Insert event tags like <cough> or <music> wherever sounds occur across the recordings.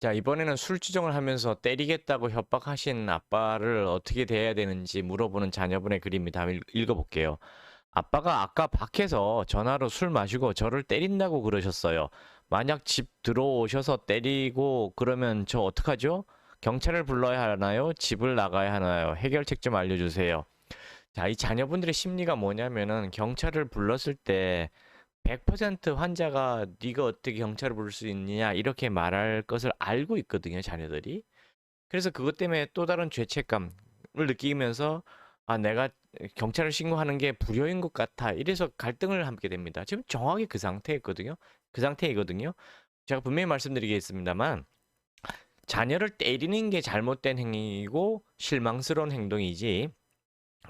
자, 이번에는 술주정을 하면서 때리겠다고 협박하신 아빠를 어떻게 대해야 되는지 물어보는 자녀분의 글입니다. 한번 읽- 읽어볼게요. 아빠가 아까 밖에서 전화로 술 마시고 저를 때린다고 그러셨어요. 만약 집 들어오셔서 때리고 그러면 저 어떡하죠? 경찰을 불러야 하나요? 집을 나가야 하나요? 해결책 좀 알려주세요. 자, 이 자녀분들의 심리가 뭐냐면은 경찰을 불렀을 때 100% 환자가 네가 어떻게 경찰을 부를 수 있느냐 이렇게 말할 것을 알고 있거든요, 자녀들이. 그래서 그것 때문에 또 다른 죄책감을 느끼면서 아, 내가 경찰을 신고하는 게 불효인 것 같아. 이래서 갈등을 하게 됩니다. 지금 정확히 그 상태였거든요. 그 상태이거든요. 제가 분명히 말씀드리겠습니다만 자녀를 때리는 게 잘못된 행위이고 실망스러운 행동이지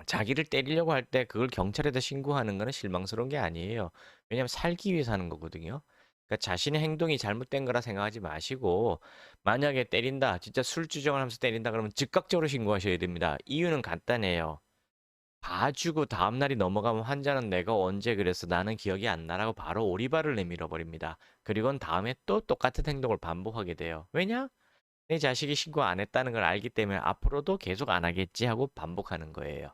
자기를 때리려고 할 때 그걸 경찰에다 신고하는 거는 실망스러운 게 아니에요. 왜냐하면 살기 위해서 하는 거거든요. 그러니까 자신의 행동이 잘못된 거라 생각하지 마시고 만약에 때린다, 진짜 술주정을 하면서 때린다 그러면 즉각적으로 신고하셔야 됩니다. 이유는 간단해요. 봐주고 다음날이 넘어가면 환자는 내가 언제 그랬어 나는 기억이 안 나라고 바로 오리발을 내밀어 버립니다. 그리고는 다음에 또 똑같은 행동을 반복하게 돼요. 왜냐? 내 자식이 신고 안 했다는 걸 알기 때문에 앞으로도 계속 안 하겠지 하고 반복하는 거예요.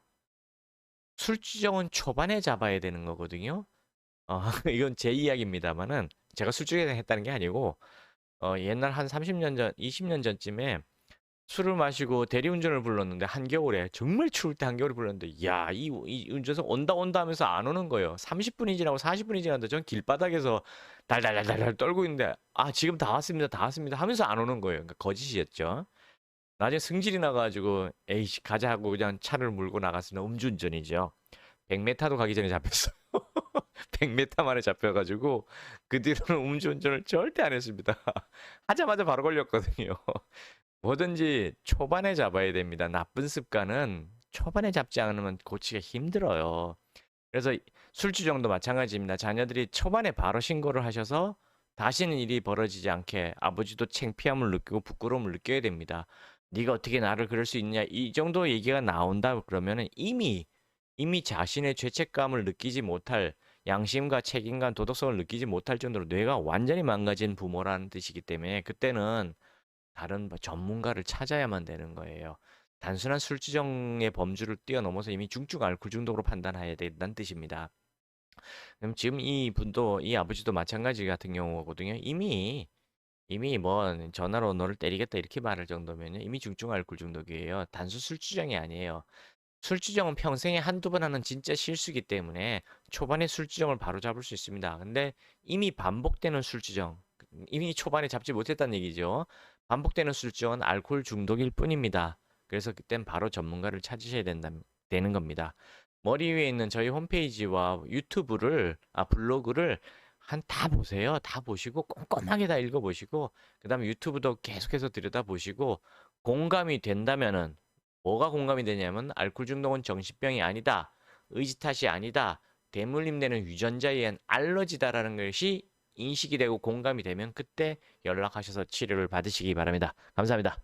술주정은 초반에 잡아야 되는 거거든요. 어, <laughs> 이건 제 이야기입니다만은 제가 술주정을 했다는 게 아니고 어, 옛날 한 30년 전, 20년 전쯤에 술을 마시고 대리운전을 불렀는데 한겨울에 정말 추울 때 한겨울에 불렀는데 야, 이, 이 운전석 온다 온다 하면서 안 오는 거예요. 30분이 지나고 40분이 지났는데 전 길바닥에서 달달달달 떨고 있는데 아, 지금 다 왔습니다. 다 왔습니다. 하면서 안 오는 거예요. 그러니까 거짓이었죠. 나중에 승질이 나가지고 에이씨 가자 하고 그냥 차를 몰고 나갔으면 음주운전이죠. 100m도 가기 전에 잡혔어요. <laughs> 100m 만에 잡혀가지고 그 뒤로는 음주운전을 절대 안 했습니다. <laughs> 하자마자 바로 걸렸거든요. 뭐든지 초반에 잡아야 됩니다. 나쁜 습관은 초반에 잡지 않으면 고치기가 힘들어요. 그래서 술주정도 마찬가지입니다. 자녀들이 초반에 바로 신고를 하셔서 다시는 일이 벌어지지 않게 아버지도 창피함을 느끼고 부끄러움을 느껴야 됩니다. 네가 어떻게 나를 그럴 수 있냐 이 정도 얘기가 나온다 그러면은 이미 이미 자신의 죄책감을 느끼지 못할 양심과 책임감, 도덕성을 느끼지 못할 정도로 뇌가 완전히 망가진 부모라는 뜻이기 때문에 그때는 다른 뭐 전문가를 찾아야만 되는 거예요. 단순한 술주정의 범주를 뛰어넘어서 이미 중증 알코올 중독으로 판단해야 된다는 뜻입니다. 그럼 지금 이 분도 이 아버지도 마찬가지 같은 경우거든요. 이미 이미 뭐 전화로 너를 때리겠다 이렇게 말할 정도면요. 이미 중증 알코올 중독이에요. 단순 술 주정이 아니에요. 술 주정은 평생에 한두 번 하는 진짜 실수기 때문에 초반에 술 주정을 바로 잡을 수 있습니다. 근데 이미 반복되는 술 주정, 이미 초반에 잡지 못했다는 얘기죠. 반복되는 술 주정은 알코올 중독일 뿐입니다. 그래서 그땐 바로 전문가를 찾으셔야 된다, 되는 겁니다. 머리 위에 있는 저희 홈페이지와 유튜브를, 아, 블로그를 한 다 보세요. 다 보시고 꼼꼼하게 다 읽어보시고, 그 다음에 유튜브도 계속해서 들여다보시고, 공감이 된다면은 뭐가 공감이 되냐면 알코올 중독은 정신병이 아니다. 의지 탓이 아니다. 대물림되는 유전자에 의한 알러지다라는 것이 인식이 되고 공감이 되면 그때 연락하셔서 치료를 받으시기 바랍니다. 감사합니다.